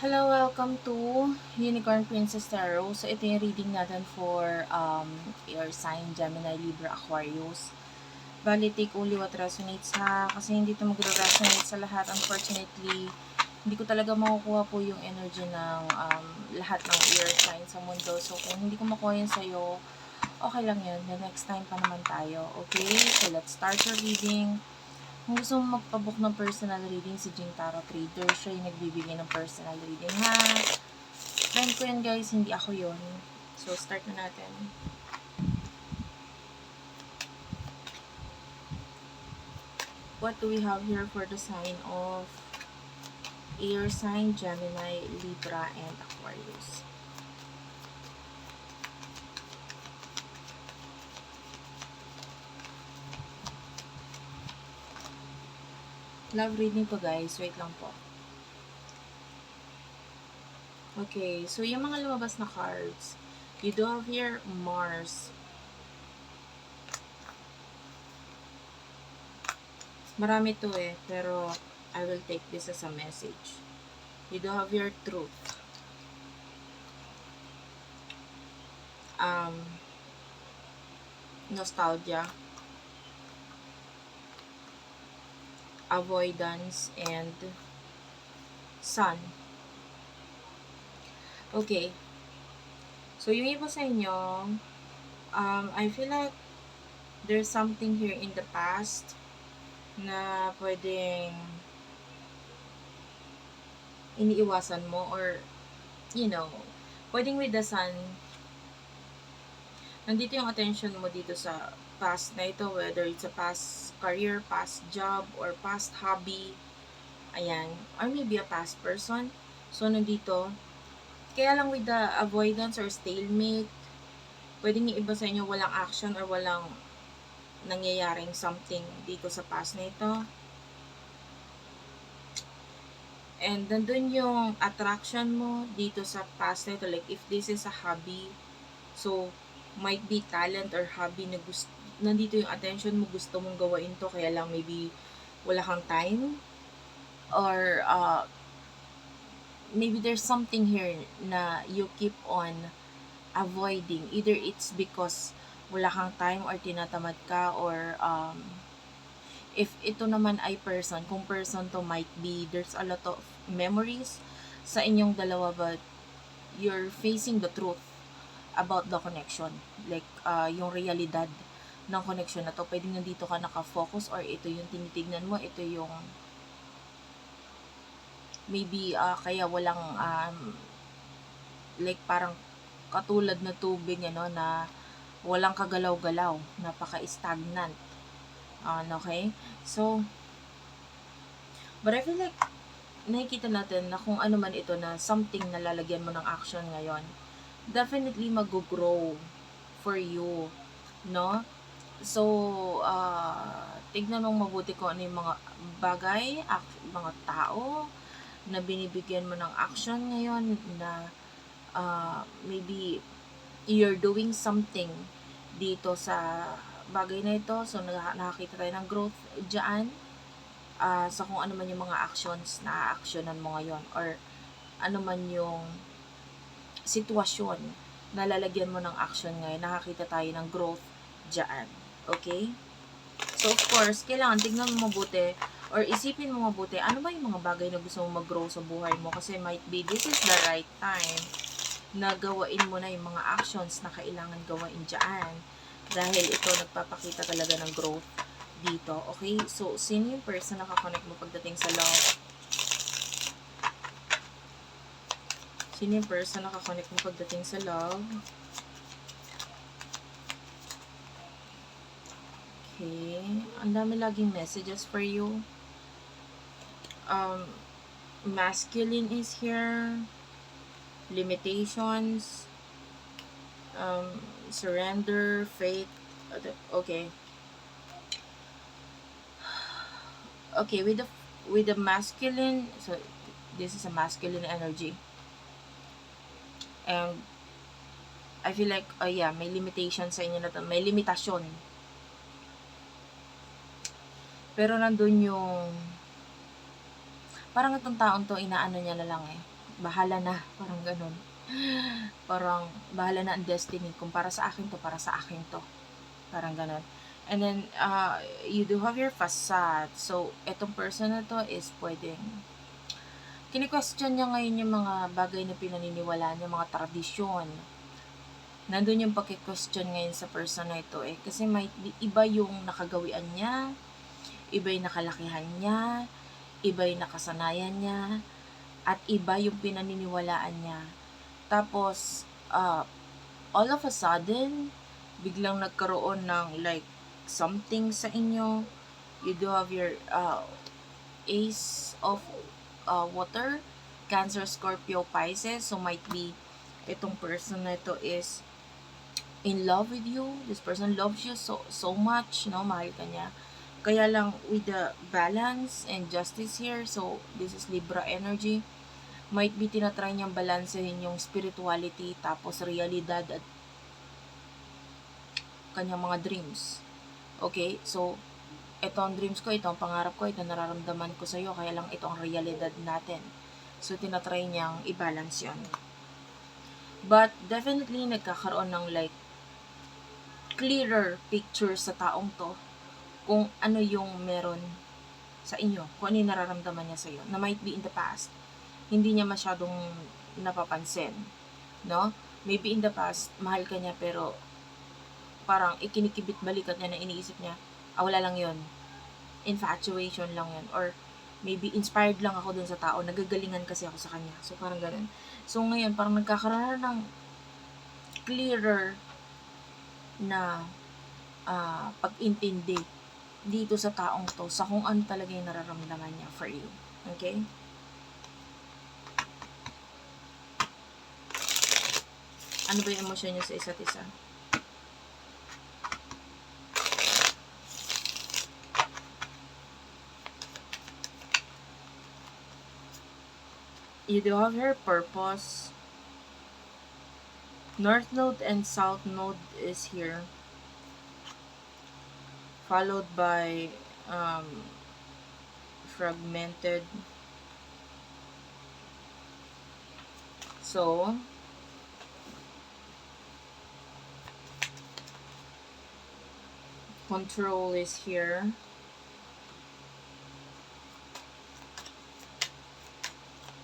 Hello, welcome to Unicorn Princess Tarot. So, ito yung reading natin for um, your sign, Gemini, Libra, Aquarius. Bali, take only what resonates ha. Kasi hindi ito magre-resonate sa lahat. Unfortunately, hindi ko talaga makukuha po yung energy ng um, lahat ng air sign sa mundo. So, kung hindi ko makuha yun sa'yo, okay lang yun. The next time pa naman tayo. Okay? So, let's start your reading. Gusto mo magpabook ng personal reading, si Jing Tarot Trader, siya yung nagbibigay ng personal reading, ha? Friend ko yan, guys, hindi ako yon So, start na natin. What do we have here for the sign of air sign, Gemini, Libra, and Aquarius? Love reading to guys. Wait lang po. Okay, so yung mga lumabas na cards, you do have here Mars. Marami to eh, pero I will take this as a message. You do have your truth. Um, nostalgia. Avoidance, and sun. Okay. So, yung iba sa inyo, um, I feel like there's something here in the past na pwedeng iniiwasan mo or, you know, pwedeng with the sun, nandito yung attention mo dito sa past na ito, whether it's a past career, past job, or past hobby, ayan, or maybe a past person. So, nandito, kaya lang with the avoidance or stalemate, pwedeng yung iba sa inyo walang action or walang nangyayaring something dito sa past na ito. And nandun yung attraction mo dito sa past na ito. Like, if this is a hobby, so, might be talent or hobby na gusto, nandito yung attention mo, gusto mong gawain to, kaya lang maybe wala kang time. Or, uh, maybe there's something here na you keep on avoiding. Either it's because wala kang time or tinatamad ka or um, if ito naman ay person, kung person to might be, there's a lot of memories sa inyong dalawa but you're facing the truth about the connection. Like, uh, yung realidad ng connection na to. Pwedeng nandito ka nakafocus or ito yung tinitignan mo, ito yung maybe uh, kaya walang um, like parang katulad na tubig ano na walang kagalaw-galaw, napaka-stagnant. Uh, okay? So, but I feel like nakikita natin na kung ano man ito na something na lalagyan mo ng action ngayon, definitely mag-grow for you, no? So, uh, tignan mong mabuti kung ano yung mga bagay, mga tao na binibigyan mo ng action ngayon na uh, maybe you're doing something dito sa bagay na ito. So, nakakita tayo ng growth dyan uh, sa kung ano man yung mga actions na actionan mo ngayon or ano man yung sitwasyon na lalagyan mo ng action ngayon. Nakakita tayo ng growth dyan. Okay? So, of course, kailangan tignan mo mabuti or isipin mo mabuti, ano ba yung mga bagay na gusto mong mag-grow sa buhay mo? Kasi might be, this is the right time na gawain mo na yung mga actions na kailangan gawain dyan. Dahil ito, nagpapakita talaga ng growth dito. Okay? So, sino yung person na kakonect mo pagdating sa love? Sino yung person na kakonect mo pagdating sa love? Okay. Ang dami laging messages for you. Um, masculine is here. Limitations. Um, surrender, faith. Okay. Okay, with the with the masculine, so this is a masculine energy. And I feel like, oh yeah, may limitation sa inyo na to. May limitasyon pero nandun yung, parang itong taon to, inaano niya na lang eh. bahala na, parang ganun. Parang, bahala na ang destiny. Kung para sa akin to, para sa akin to. Parang ganun. And then, uh, you do have your facade. So, etong person na to is pwedeng, kini-question niya ngayon yung mga bagay na pinaniniwalaan niya, mga tradisyon. Nandun yung paki-question ngayon sa person na ito eh. Kasi may iba yung nakagawian niya, iba yung nakalakihan niya, iba yung nakasanayan niya, at iba yung pinaniniwalaan niya. Tapos, uh, all of a sudden, biglang nagkaroon ng like something sa inyo. You do have your uh, ace of uh, water, Cancer, Scorpio, Pisces. So, might be itong person na ito is in love with you. This person loves you so so much, no? Mahal ka niya. Kaya lang with the balance and justice here, so this is Libra energy, might be tinatry niyang balansehin yung spirituality tapos realidad at kanyang mga dreams. Okay? So, ito ang dreams ko, ito ang pangarap ko, ito ang nararamdaman ko sa'yo, kaya lang ito ang realidad natin. So, tinatry niyang i-balance yun. But, definitely, nagkakaroon ng like, clearer picture sa taong to kung ano yung meron sa inyo, kung ano yung nararamdaman niya sa'yo, na might be in the past, hindi niya masyadong napapansin, no? Maybe in the past, mahal ka niya, pero parang ikinikibit balikat niya na iniisip niya, ah, wala lang yon infatuation lang yan, or maybe inspired lang ako dun sa tao, nagagalingan kasi ako sa kanya. So, parang ganun. So, ngayon, parang nagkakaroon ng clearer na uh, pag-intindi dito sa taong to sa kung ano talaga yung nararamdaman niya for you. Okay? Ano ba yung emosyon niya sa isa't isa? You do have her purpose. North node and south node is here. Followed by um, fragmented. So, control is here.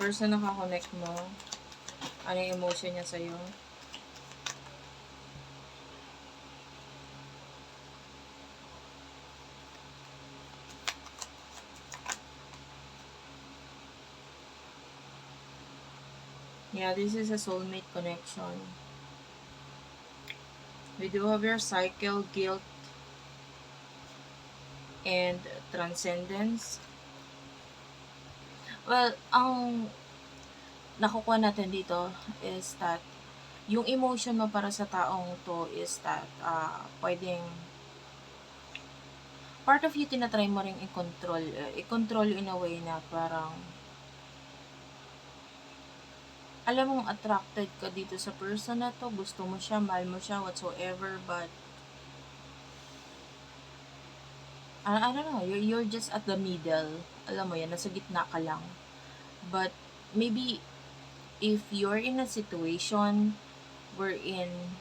Person na connect mo, ano yung emotion niya sa'yo? Yeah, this is a soulmate connection. We do have your cycle, guilt, and transcendence. Well, ang nakukuha natin dito is that yung emotion mo para sa taong to is that uh, pwedeng part of you tinatry mo rin i-control uh, i-control in a way na parang alam mong attracted ka dito sa person na to, gusto mo siya, mahal mo siya, whatsoever, but I, I don't know, you're, you're just at the middle. Alam mo yan, nasa gitna ka lang. But, maybe, if you're in a situation wherein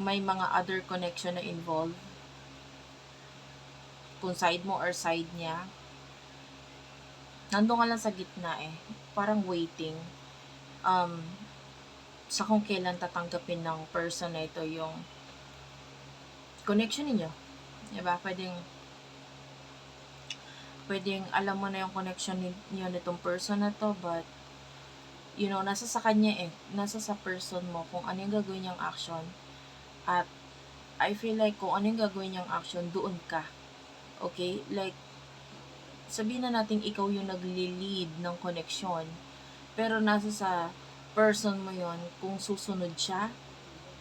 may mga other connection na involved, kung side mo or side niya, nandun ka lang sa gitna eh. Parang waiting. Um, sa kung kailan tatanggapin ng person na ito yung connection ninyo. Diba? Pwedeng pwedeng alam mo na yung connection niyo nitong person na to, but you know, nasa sa kanya eh. Nasa sa person mo kung ano yung gagawin niyang action. At I feel like kung ano yung gagawin niyang action, doon ka. Okay? Like, sabihin na natin ikaw yung nagli-lead ng connection. Pero nasa sa person mo yon kung susunod siya,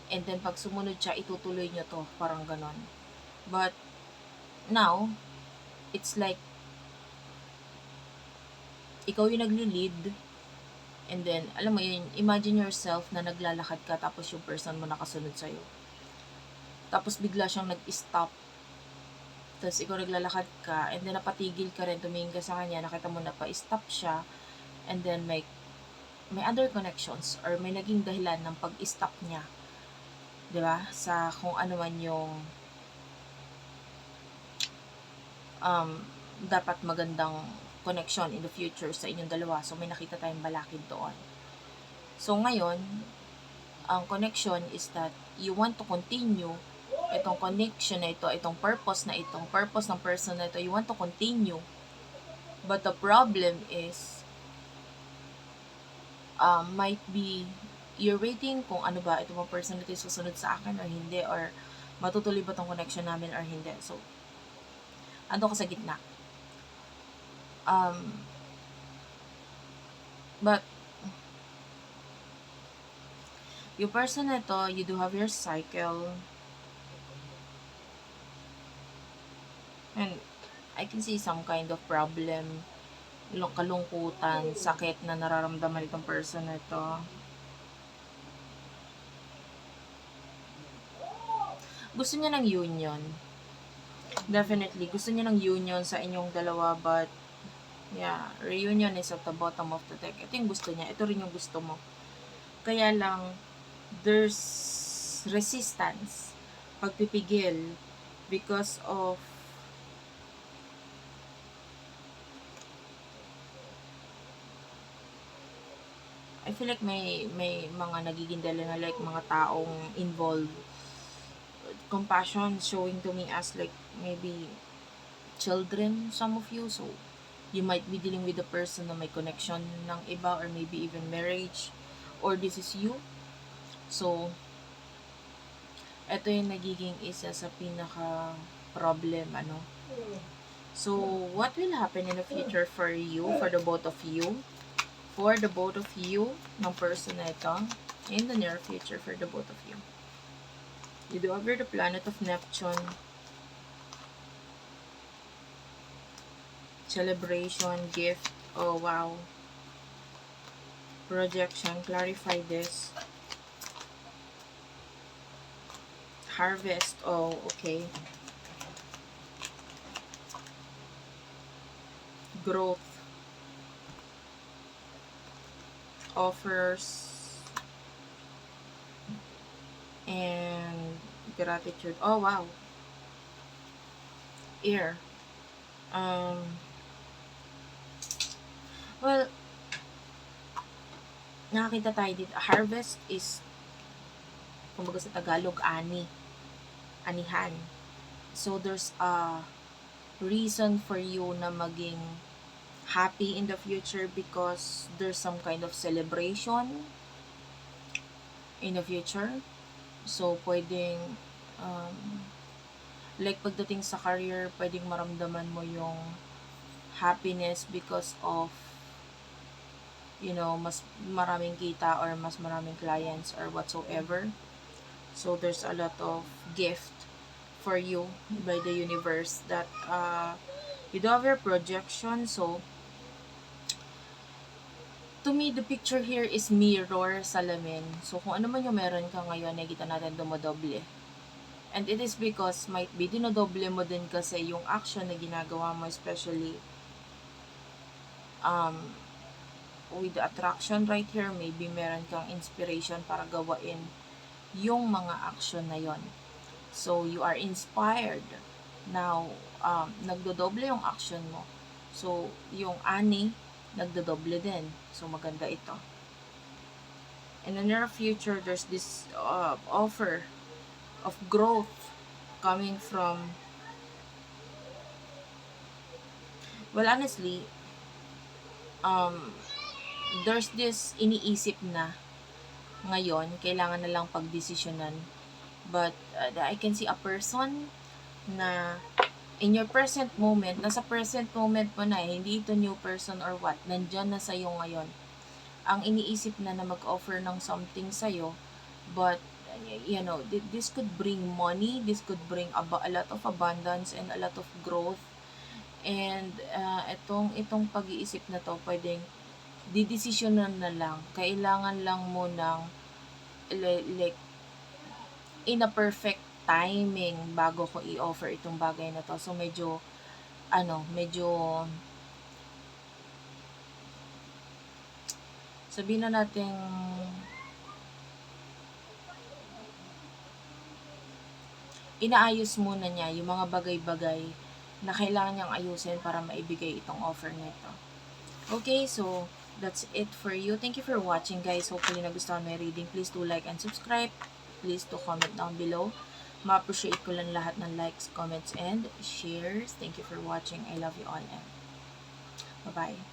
and then pag sumunod siya, itutuloy nyo to. Parang ganon. But, now, it's like, ikaw yung nagli-lead, and then, alam mo yun, imagine yourself na naglalakad ka, tapos yung person mo nakasunod sa'yo. Tapos bigla siyang nag-stop tapos ikaw naglalakad ka, and then napatigil ka rin, tumingin ka sa kanya, nakita mo na pa-stop siya, and then may may other connections or may naging dahilan ng pag-stop niya. ba? Sa kung ano man yung um, dapat magandang connection in the future sa inyong dalawa. So, may nakita tayong balakid doon. So, ngayon, ang connection is that you want to continue itong connection na ito, itong purpose na itong purpose ng person na ito, you want to continue. But the problem is, um, might be, you're waiting kung ano ba, itong mga person na ito susunod sa akin or hindi, or matutuloy ba tong connection namin or hindi. So, ando ka sa gitna. Um, but, yung person na ito, you do have your cycle, and I can see some kind of problem, kalungkutan, sakit na nararamdaman itong person na ito. Gusto niya ng union. Definitely, gusto niya ng union sa inyong dalawa, but yeah, reunion is at the bottom of the deck. Ito yung gusto niya, ito rin yung gusto mo. Kaya lang, there's resistance, pagpipigil, because of I feel like may may mga nagiging dala na like mga taong involved. Compassion showing to me as like maybe children some of you. So you might be dealing with a person na may connection ng iba or maybe even marriage or this is you. So ito yung nagiging isa sa pinaka problem ano. So what will happen in the future for you for the both of you for the both of you ng person na ito in the near future for the both of you. You do over the planet of Neptune. Celebration, gift. Oh, wow. Projection. Clarify this. Harvest. Oh, okay. Growth. Offers and gratitude. Oh, wow. Air. Um, well, nakakita tayo dito. Harvest is, kumbaga sa Tagalog, ani. Anihan. So, there's a reason for you na maging happy in the future because there's some kind of celebration in the future. So, pwedeng, um, like pagdating sa career, pwedeng maramdaman mo yung happiness because of, you know, mas maraming kita or mas maraming clients or whatsoever. So, there's a lot of gift for you by the universe that uh, you do have your projection. So, to me, the picture here is mirror salamin. So, kung ano man yung meron ka ngayon, nakikita natin dumodoble. And it is because might be dinodoble mo din kasi yung action na ginagawa mo, especially um, with the attraction right here, maybe meron kang inspiration para gawain yung mga action na yon. So, you are inspired. Now, um, nagdodoble yung action mo. So, yung ani, nagdodoble din. So, maganda ito. In the near future, there's this uh, offer of growth coming from well honestly um there's this iniisip na ngayon kailangan na lang pagdesisyonan but uh, I can see a person na in your present moment, nasa present moment mo na eh, hindi ito new person or what, nandyan na sa'yo ngayon. Ang iniisip na na mag-offer ng something sa'yo, but, you know, this could bring money, this could bring a, a lot of abundance and a lot of growth. And, uh, itong, itong pag-iisip na to, pwedeng, didesisyonan na lang. Kailangan lang mo ng, like, in a perfect timing bago ko i-offer itong bagay na to. So, medyo, ano, medyo, sabihin na natin, inaayos muna niya yung mga bagay-bagay na kailangan niyang ayusin para maibigay itong offer nito. Okay, so that's it for you. Thank you for watching guys. Hopefully nagustuhan mo yung reading. Please do like and subscribe. Please do comment down below. Ma-appreciate ko lang lahat ng likes, comments, and shares. Thank you for watching. I love you all and bye-bye.